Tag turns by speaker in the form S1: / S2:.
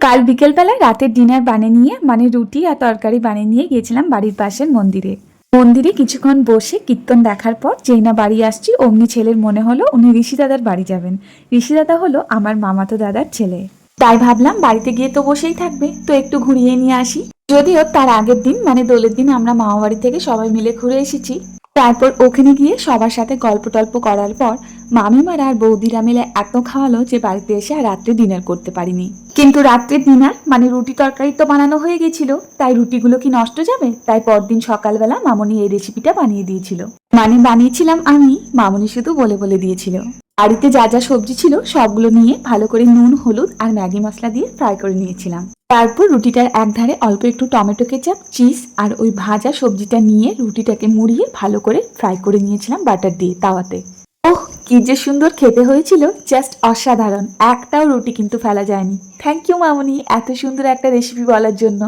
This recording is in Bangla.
S1: কাল বিকেলবেলায় রাতের ডিনার বানিয়ে নিয়ে মানে রুটি আর তরকারি বানিয়ে নিয়ে গিয়েছিলাম বাড়ির পাশের মন্দিরে। মন্দিরে কিছুক্ষণ বসে কীর্তন দেখার পর যেই না বাড়ি আসছি, অমনি ছেলের মনে হলো উনি ঋষি দাদার বাড়ি যাবেন। ঋষি দাদা হলো আমার মামাতো দাদার ছেলে। তাই ভাবলাম বাড়িতে গিয়ে তো বসেই থাকবে, তো একটু ঘুরিয়ে নিয়ে আসি। যদিও তার আগের দিন মানে দোলের দিন আমরা মামা বাড়ি থেকে সবাই মিলে ঘুরে এসেছি। তারপর ওখানে গিয়ে সবার সাথে গল্প টল্প করার পর মামিমারা আর বৌদিরা মিলে এত খাওয়ালো যে বাড়িতে এসে আর রাত্রে ডিনার করতে পারিনি। কিন্তু রাত্রের ডিনার মানে রুটি তরকারি তো বানানো হয়ে গেছিল, তাই রুটিগুলো কি নষ্ট যাবে? তাই পরদিন সকালবেলা মামনি এই রেসিপিটা বানিয়ে দিয়েছিল। মানে বানিয়েছিলাম আমি, মামনি শুধু বলে বলে দিয়েছিল। বাড়িতে যা যা সবজি ছিল, সবগুলো নিয়ে ভালো করে নুন, হলুদ আর ম্যাগি মশলা দিয়ে ফ্রাই করে নিয়েছিলাম। তারপর রুটিটার এক ধারে অল্প একটু টমেটো কেচাপ, চিজ আর ওই ভাজা সবজিটা নিয়ে রুটিটাকে মুড়িয়ে ভালো করে ফ্রাই করে নিয়েছিলাম বাটার দিয়ে, তাওয়াতে। কি যে সুন্দর খেতে হয়েছিল জাস্ট অসাধারণ। একটাও রুটি কিন্তু ফেলা যায়নি। থ্যাংক ইউ মামনি, এত সুন্দর একটা রেসিপি বলার জন্য।